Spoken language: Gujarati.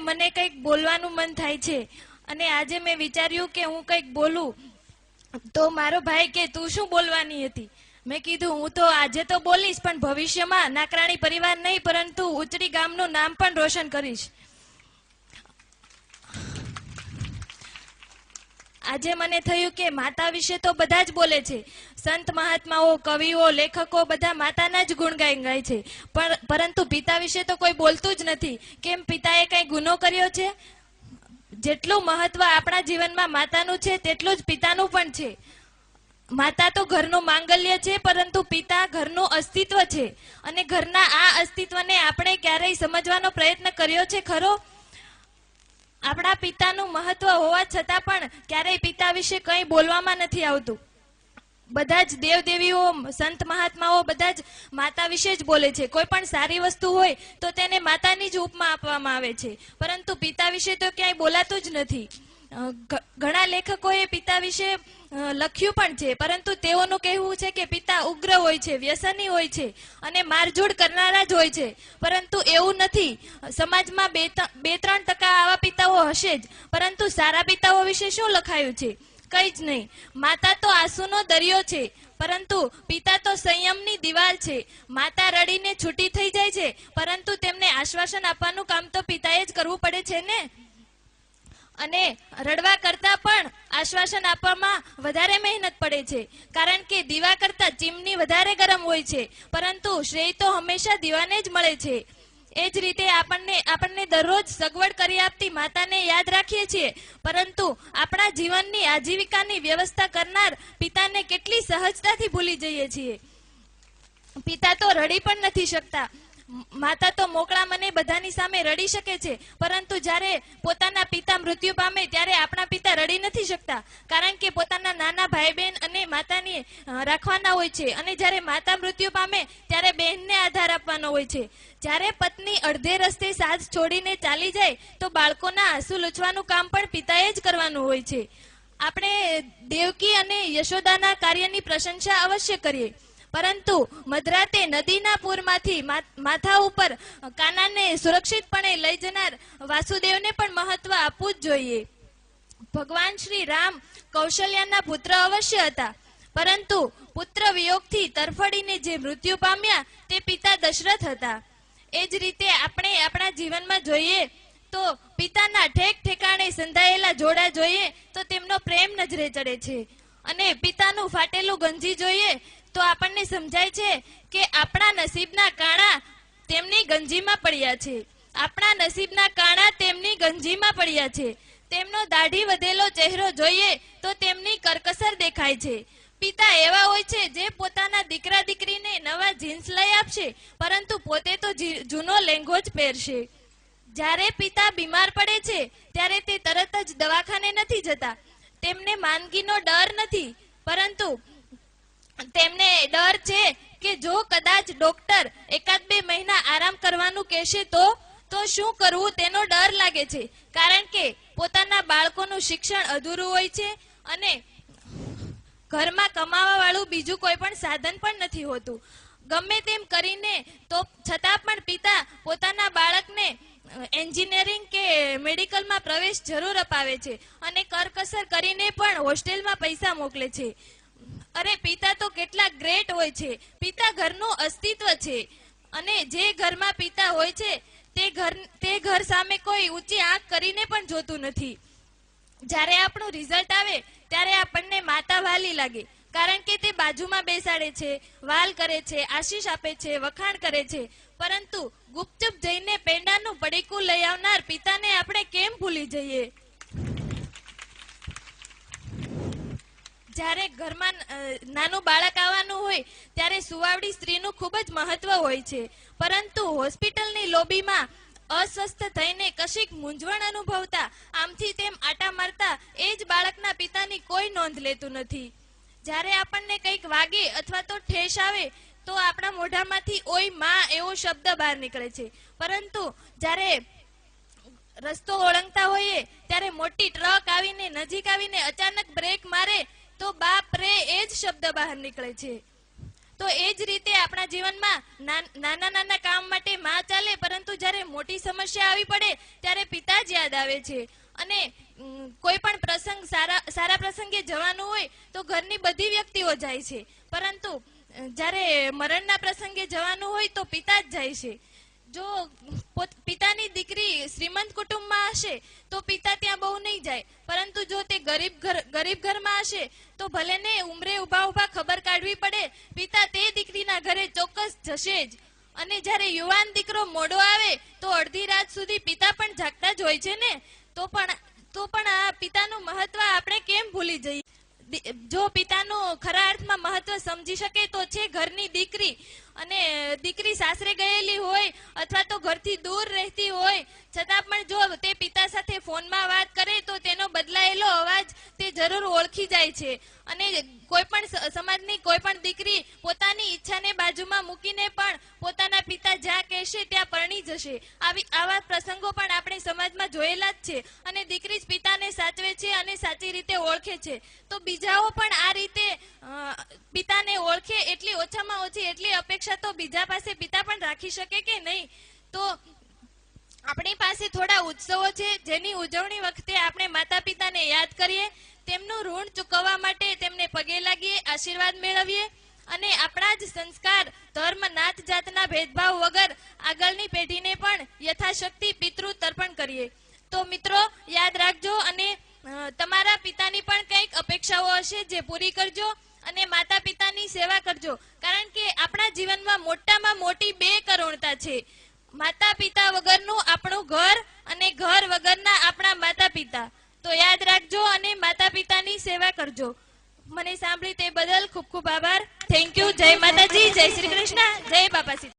મને કંઈક બોલવાનું મન થાય છે. અને આજે મેં વિચાર્યું કે હું કંઈક બોલું. તો મારો ભાઈ કે, તું શું બોલવાની હતી? મેં કીધું, હું તો આજે તો બોલીશ, પણ ભવિષ્યમાં નાકરાણી પરિવાર નહીં, પરંતુ ઉચડી ગામનું નામ પણ રોશન કરીશ. આજે મને થયું કે માતા વિશે તો બધા જ બોલે છે. સંત મહાત્માઓ, કવિઓ, લેખકો બધા માતાના જ ગુણ ગાઈ ગાય છે. પણ પરંતુ પિતા વિશે તો કોઈ બોલતું જ નથી. કેમ પિતાએ કઈ ગુનો કર્યો છે? જેટલું મહત્વ આપણા જીવનમાં માતાનું છે, તેટલું જ પિતાનું પણ છે. માતા તો ઘરનું માંગલ્ય છે, પરંતુ પિતા ઘરનું અસ્તિત્વ છે. અને ઘરના આ અસ્તિત્વને આપણે ક્યારેય સમજવાનો પ્રયત્ન કર્યો છે ખરો? આપણા પિતાનું મહત્વ હોવા છતાં પણ ક્યારેય પિતા વિશે કંઈ બોલવામાં નથી આવતું. બધા જ દેવદેવીઓ, સંત મહાત્માઓ બધા જ માતા વિશે જ બોલે છે. કોઈ પણ સારી વસ્તુ હોય તો તેને માતાની જ ઉપમા આપવામાં આવે છે. પરંતુ પિતા વિશે તો ક્યાંય બોલાતું જ નથી. ઘણા લેખકોએ પિતા વિશે લખ્યું પણ છે. પરંતુ તેઓનું કહેવું છે કે પિતા ઉગ્ર હોય છે, વ્યસની હોય છે અને મારઝૂડ કરનારા જ હોય છે. પરંતુ એવું નથી. સમાજમાં બે ત્રણ ટકા આવા પિતાઓ હશે જ. પરંતુ સારા પિતાઓ વિશે શું લખાયું છે? કંઈ જ નહીં. માતા તો આંસુનો દરિયો છે. પરંતુ પિતા તો સંયમની દિવાલ છે. માતા રડીને છૂટી થઈ જાય છે. પરંતુ તેમને આશ્વાસન આપવાનું કામ તો પિતાએ જ કરવું પડે છે ને? અને રડવા કરતા પણ આશ્વાસન આપવામાં વધારે મહેનત પડે છે. કારણ કે દીવા કરતા ચીમની વધારે ગરમ હોય છે. પરંતુ શ્રેય તો હંમેશા દીવાને જ મળે છે. એ જ રીતે આપણને આપણને દરરોજ સગવડ કરી આપતી માતાને યાદ રાખીએ છીએ. પરંતુ આપણા જીવનની આજીવિકાની વ્યવસ્થા કરનાર પિતાને કેટલી સહજતાથી ભૂલી જઈએ છીએ. પિતા તો રડી પણ નથી શકતા. માતા તો મોકળા મને બધાની સામે રડી શકે છે, પરંતુ જ્યારે પોતાના પિતા મૃત્યુ પામે ત્યારે આપણા પિતા રડી નથી શકતા, કારણ કે પોતાના નાના ભાઈ બહેન અને માતાને રાખવાના હોય છે. અને જ્યારે માતા મૃત્યુ પામે ત્યારે બહેનને આધાર આપવાનો હોય છે. જ્યારે પત્ની અડધે રસ્તે સાથ છોડીને ચાલી જાય, તો બાળકોના આંસુ લૂછવાનું કામ પણ પિતાએ જ કરવાનું હોય છે. આપણે દેવકી અને યશોદાના કાર્યની પ્રશંસા અવશ્ય કરીએ. પરંતુ મધરાતે નદીના પૂરમાંથી માથા ઉપર કાનાને સુરક્ષિતપણે લઈ જનાર વાસુદેવને પણ મહત્વ આપવું જ જોઈએ. ભગવાન શ્રી રામ કૌશલ્યાના પુત્ર અવશ્ય હતા. પરંતુ પુત્ર વિયોગથી તરફડીને જે મૃત્યુ પામ્યા તે પિતા દશરથ હતા. એ જ રીતે આપણે આપણા જીવનમાં જોઈએ તો પિતાના ઠેક ઠેકાણે સંધાયેલા જોડા જોઈએ તો તેમનો પ્રેમ નજરે ચડે છે. અને પિતાનું ફાટેલું ગંજી જોઈએ તો આપણને સમજાય છે કે આપણા નસીબના કાણા તેમની ગંજીમાં પડ્યા છે. આપણા નસીબના કાણા તેમની ગંજીમાં પડ્યા છે. તેમનો દાઢી વધેલો ચહેરો જોઈએ તો તેમની કરકસર દેખાય છે. પિતા એવા હોય છે જે પોતાના દીકરા દીકરીને નવા જીન્સ લઈ આપશે, પરંતુ પોતે તો જૂનો લેંઘો જ પહેરશે. જ્યારે પિતા બીમાર પડે છે, ત્યારે તે તરત જ દવાખાને નથી જતા. તેમને માંદગીનો ડર નથી. પરંતુ તેમને ડર છે કે જો કદાચ ડોક્ટર એકાદ બે મહિના આરામ કરવાનું કહેશે તો તો શું કરવું તેનો ડર લાગે છે. કારણ કે પોતાના બાળકોનું શિક્ષણ અધૂરું હોય છે અને ઘરમાં કમાવા વાળું બીજું કોઈ પણ સાધન પણ નથી હોતું. ગમે તેમ કરીને તો છતાં પણ પિતા પોતાના બાળકને એન્જિનિયરિંગ કે મેડિકલમાં પ્રવેશ જરૂર અપાવે છે અને કરકસર કરીને પણ હોસ્ટેલમાં પૈસા મોકલે છે. અરે, પિતા તો કેટલા ગ્રેટ હોય છે. પિતા ઘરનું અસ્તિત્વ છે. અને જે ઘરમાં પિતા હોય છે, તે ઘર તે ઘર સામે કોઈ ઊંચી આંખ કરીને પણ જોતું નથી. જ્યારે આપણું રિઝલ્ટ આવે, ત્યારે આપણને માતા વાલી લાગે. કારણ કે તે બાજુમાં બેસાડે છે, વાલ કરે છે, આશીષ આપે છે, વખાણ કરે છે. પરંતુ ગુપચુપ જઈને પેંડાનું પડીકું લઈ આવનાર પિતાને આપણે કેમ ભૂલી જઈએ? જ્યારે ઘરમાં નાનું બાળક આવવાનું હોય, ત્યારે સુવાવડી સ્ત્રીનું ખૂબ જ મહત્વ હોય છે. પરંતુ હોસ્પિટલની લોબીમાં અસ્વસ્થ થઈને કશીક મૂંઝવણ અનુભવતા, આમથી તેમ આટા મારતા, એ જ બાળકના પિતાની કોઈ નોંધ લેતું નથી. જ્યારે આપણને કંઈક વાગે અથવા તો ઠેસ આવે, તો આપણા મોઢામાંથી ઓય, માં એવો શબ્દ બહાર નીકળે છે. પરંતુ જ્યારે રસ્તો ઓળંગતા હોઈએ, ત્યારે મોટી ટ્રક આવીને, નજીક આવીને અચાનક બ્રેક મારે, તો બાપ રે, એ જ શબ્દ બહાર નીકળે છે. તો એ જ રીતે આપણા જીવનમાં નાના નાના કામ માટે માં ચાલે, પરંતુ જ્યારે મોટી સમસ્યા આવી પડે, ત્યારે પિતા જ યાદ આવે છે. અને કોઈ પણ પ્રસંગ સારા સારા પ્રસંગે જવાનું હોય તો ઘરની બધી વ્યક્તિઓ જાય છે. પરંતુ જ્યારે મરણના પ્રસંગે જવાનું હોય તો પિતા જ જાય છે. જો પોત- પિતાની દીકરી શ્રીમંત કુટુંબમાં હશે તો પિતા ત્યાં બહુ નહીં જાય. પરંતુ જો તે ગરીબ ઘર, ગરીબ ઘરમાં હશે તો ભલે ને ઉમરે ઊભા ઊભા ખબર કાઢવી પડે, પિતા તે દીકરીના ઘરે ચોક્કસ જશે જ. અને જ્યારે યુવાન દીકરો મોડો આવે તો અડધી રાત સુધી પિતા પણ જાગતા જ હોય છે ને? તો પણ તો પણ આ પિતાનું મહત્વ આપણે કેમ ભૂલી જઈએ? જો પિતાનું ખરા અર્થમાં મહત્વ સમજી શકે તો છે ઘરની દીકરી અને દીકરી સાસરે ગયેલી હોય અથવા તો ઘરથી દૂર રહેતી હોય, છતાં પણ જો તે પિતા સાથે ફોનમાં વાત કરે તો તેનો બદલાયેલો અવાજ તે જરૂર ઓળખી જાય છે. અને કોઈ પણ સમાજની કોઈ પણ દીકરી પોતાની ઈચ્છાને બાજુમાં મૂકીને પણ પોતાના પિતા જ્યાં કહેશે ત્યાં પરણી જશે. આવી, આવા પ્રસંગો પણ આપણે સમાજમાં જોયેલા જ છે અને દીકરી જ પિતાને સાચવે છે અને સાચી રીતે ઓળખે છે. તો બીજાઓ પણ આ રીતે પિતાને ઓળખે એટલી ઓછામાં ઓછી એટલી અપેક્ષા તો બીજા પાસે પિતા પણ રાખી શકે કે નહીં? તો આપણી પાસે થોડા ઉત્સવો છે, જેની ઉજવણી વખતે આપણે માતા પિતાને યાદ કરીએ, તેમનું ઋણ ચૂકવવા માટે તેમને પગે લાગીએ, આશીર્વાદ મેળવીએ અને આપણા જ સંસ્કાર, ધર્મ, નાત જાતના ભેદભાવ વગર આગળની પેઢીને પણ યથાશક્તિ પિતૃ તર્પણ કરીએ. તો મિત્રો, યાદ રાખજો અને તમારા પિતાની પણ કંઈક અપેક્ષાઓ હશે જે પૂરી કરજો. અને માતા પિતાની સેવા કરજો. કારણ કે આપણા જીવનમાં મોટામાં મોટી બે કરુણતા છે. માતા પિતા વગરનું આપણું ઘર અને ઘર વગરના આપણા માતા પિતા તો યાદ રાખજો અને માતા પિતાની સેવા કરજો. મને સાંભળી તે બદલ ખૂબ ખૂબ આભાર. થેન્ક યુ જય માતાજી. જય શ્રી કૃષ્ણ. જય બાપા